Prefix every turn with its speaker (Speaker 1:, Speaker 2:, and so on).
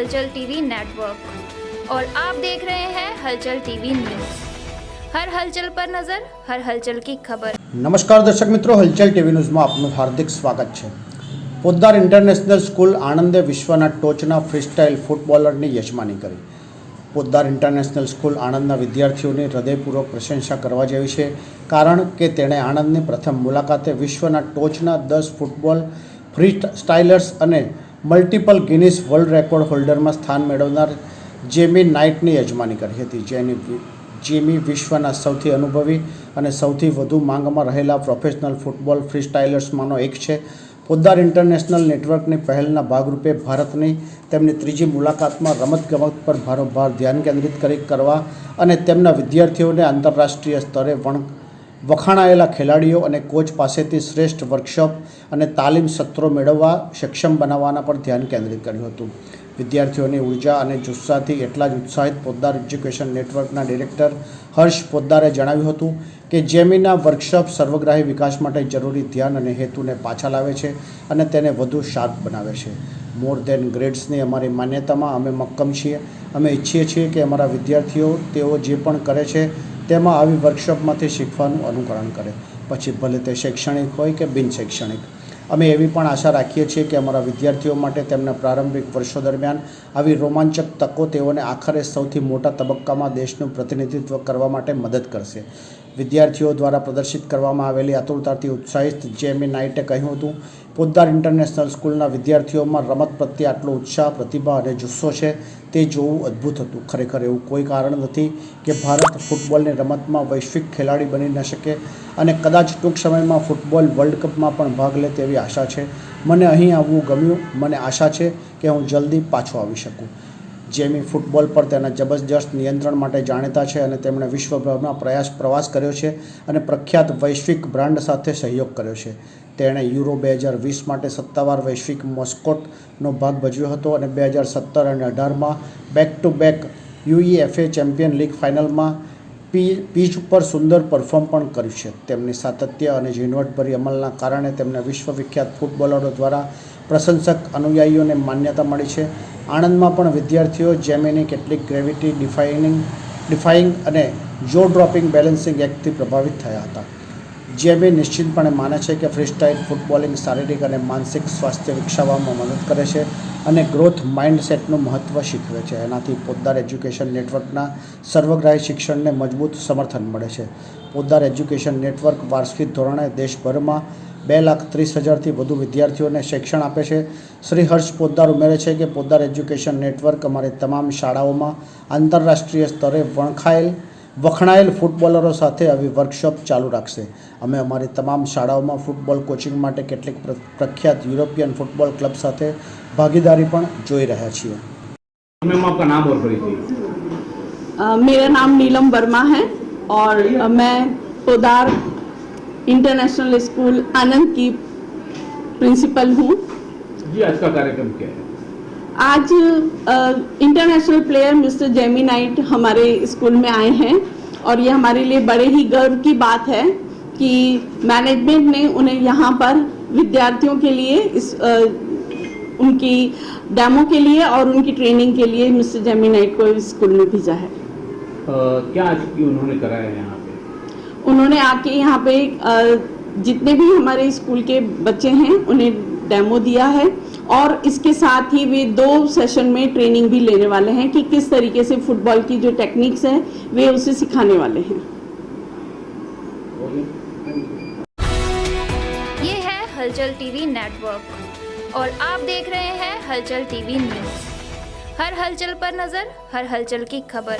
Speaker 1: हलचल TV network और आप देख रहे हैं हलचल टीवी न्यूज हर हलचल पर नजर हर हलचल की खबर
Speaker 2: નમસ્કાર દર્શક મિત્રો હલચલ ટીવી ન્યૂઝમાં આપનું હાર્દિક સ્વાગત છે પોદ્દાર ઇન્ટરનેશનલ સ્કૂલ આણંદે વિશ્વના ટોચના ફ્રીસ્ટાઇલ ફૂટબોલરની યજમાની કરી પોદ્દાર ઇન્ટરનેશનલ સ્કૂલ આણંદના વિદ્યાર્થીઓની હૃદયપૂર્વક પ્રશંસા કરવા જેવી છે કારણ કે તેણે આણંદની પ્રથમ મુલાકાતે વિશ્વના ટોચના દસ ફૂટબોલ ફ્રી સ્ટાઇલર્સ અને મલ્ટિપલ ગિનિસ વર્લ્ડ રેકોર્ડ હોલ્ડરમાં સ્થાન મેળવનાર જેમી નાઇટની યજમાની કરી હતી. જેની જેમી વિશ્વના સૌથી અનુભવી અને સૌથી વધુ માંગમાં રહેલા પ્રોફેશનલ ફૂટબોલ ફ્રીસ્ટાઇલર્સમાંનો એક છે. પોદ્દાર ઇન્ટરનેશનલ નેટવર્કની પહેલના ભાગરૂપે ભારતની તેમની ત્રીજી મુલાકાતમાં રમતગમત પર ભારોભાર ધ્યાન કેન્દ્રિત કરી કરવા અને તેમના વિદ્યાર્થીઓને આંતરરાષ્ટ્રીય સ્તરે વણ વખાણાયેલા ખેલાડીઓ અને કોચ પાસેથી શ્રેષ્ઠ વર્કશોપ અને તાલીમ સત્રો મેળવવા સક્ષમ બનાવવાના પર ધ્યાન કેન્દ્રિત કર્યું હતું. વિદ્યાર્થીઓની ઊર્જા અને જુસ્સાથી એટલા જ ઉત્સાહિત પોદ્દાર એજ્યુકેશન નેટવર્કના ડિરેક્ટર હર્ષ પોદ્દારે જણાવ્યું હતું કે જેમીના વર્કશોપ સર્વગ્રાહી વિકાસ માટે જરૂરી ધ્યાન અને હેતુને પાછા લાવે છે અને તેને વધુ શાર્પ બનાવે છે. મોર દેન ગ્રેડ્સની અમારી માન્યતામાં અમે મક્કમ છીએ. અમે ઈચ્છીએ છીએ કે અમારા વિદ્યાર્થીઓ તેઓ જે પણ કરે છે તેમાં આવી વર્કશોપમાંથી શીખવાનું અનુકરણ કરે. પછી ભલે તે શૈક્ષણિક હોય કે બિન શૈક્ષણિક. અમે એવી પણ આશા રાખીએ છીએ કે અમારા વિદ્યાર્થીઓ માટે તેમના પ્રારંભિક વર્ષો દરમિયાન આવી રોમાંચક તકો તેઓને આખરે સૌથી મોટા તબક્કામાં દેશનું પ્રતિનિધિત્વ કરવા માટે મદદ કરશે. વિદ્યાર્થીઓ દ્વારા પ્રદર્શિત કરવામાં આવેલી આતુરતાથી ઉત્સાહિત જેમી નાઇટે કહ્યું હતું પોદ્દાર ઇન્ટરનેશનલ સ્કૂલના વિદ્યાર્થીઓમાં રમત પ્રત્યે આટલો ઉત્સાહ, પ્રતિભા અને જુસ્સો છે, તે જોવું અદ્ભુત હતું. ખરેખર એવું કોઈ કારણ નથી કે ભારત ફૂટબોલની રમતમાં વૈશ્વિક ખેલાડી બની ન શકે અને કદાચ ટૂંક સમયમાં ફૂટબોલ વર્લ્ડ કપમાં પણ ભાગ લે તેવી આશા છે. મને અહીં આવવું ગમ્યું. મને આશા છે કે હું જલ્દી પાછો આવી શકું. જેમી ફૂટબોલ પર તેના જબરજસ્ત નિયંત્રણ માટે જાણીતા છે અને તેમણે વિશ્વભરમાં પ્રયાસ પ્રવાસ કર્યો છે અને પ્રખ્યાત વૈશ્વિક બ્રાન્ડ સાથે સહયોગ કર્યો છે. તેણે યુરો બે હજાર વીસ માટે સત્તાવાર વૈશ્વિક મોસ્કોટનો ભાગ ભજવ્યો હતો અને બે હજાર સત્તર અને અઢારમાં back to back UEFA champion league ફાઇનલમાં પી, પીચ ઉપર સુંદર પરફોર્મ પણ કર્યું છે. તેમની સાતત્ય અને ઝીણવટભરી અમલના કારણે તેમને વિશ્વવિખ્યાત ફૂટબોલરો દ્વારા પ્રશંસક અનુયાયીઓને માન્યતા મળી છે. આણંદમાં પણ વિદ્યાર્થીઓ જેમીની કેટલીક ગ્રેવિટી ડિફાઇનિંગ ડિફાઇંગ અને જો ડ્રોપિંગ બેલેન્સિંગ એક્ટથી પ્રભાવિત થયા હતા. જેમી નિશ્ચિતપણે માને છે કે ફ્રીસ્ટાઇલ ફૂટબોલિંગ શારીરિક અને માનસિક સ્વાસ્થ્ય વિકસાવવામાં મદદ કરે છે અને ગ્રોથ માઇન્ડસેટનું મહત્ત્વ શીખવે છે. એનાથી પોદ્દાર એજ્યુકેશન નેટવર્કના સર્વગ્રાહી શિક્ષણને મજબૂત સમર્થન મળે છે. પોદ્દાર એજ્યુકેશન નેટવર્ક વાર્ષિક ધોરણે દેશભરમાં બે લાખ ત્રીસ હજારથી વધુ વિદ્યાર્થીઓને શિક્ષણ આપે છે શ્રી હર્ષ પોદ્દાર ઉમેરે છે કે પોદ્દાર એજ્યુકેશન નેટવર્ક અમારી તમામ શાળાઓમાં આંતરરાષ્ટ્રીય સ્તરે વણખાયેલ વખણાયેલ ફૂટબોલરો સાથે આવી વર્કશોપ ચાલુ રાખશે અમે અમારી તમામ શાળાઓમાં ફૂટબોલ કોચિંગ માટે કેટલીક પ્ર- પ્રખ્યાત યુરોપિયન ફૂટબોલ ક્લબ સાથે ભાગીદારી પણ જોઈ રહ્યા છીએ
Speaker 3: मैम आपका नाम और परिचय
Speaker 4: अ, मेरा नाम नीलम वर्मा है और अ, मैं पोदार इंटरनेशनल स्कूल आनंद की प्रिंसिपल हूँ।
Speaker 3: जी आज का कार्यक्रम क्या है?
Speaker 4: आज international player Mr Jamie Knight हमारे स्कूल में आए हैं और ये हमारे लिए बड़े ही गर्व की बात है कि मैनेजमेंट ने उन्हें यहाँ पर विद्यार्थियों के लिए इस अ, उनकी डेमो के लिए और उनकी ट्रेनिंग के लिए मिस्टर जेमी नाइट को स्कूल में भेजा है।
Speaker 3: अ, क्या आज की उन्होंने कराया है यहाँ?
Speaker 4: उन्होंने आके यहाँ पे जितने भी हमारे स्कूल के बच्चे हैं, उन्हें डेमो दिया है। और इसके साथ ही वे दो सेशन में ट्रेनिंग भी लेने वाले हैं कि किस तरीके से फुटबॉल की जो टेक्निक्स हैं, वे उसे सिखाने वाले हैं।
Speaker 1: ये है हलचल टीवी नेटवर्क, और आप देख रहे हैं हलचल टीवी न्यूज़। हर हलचल पर नज़र, हर हलचल की खबर।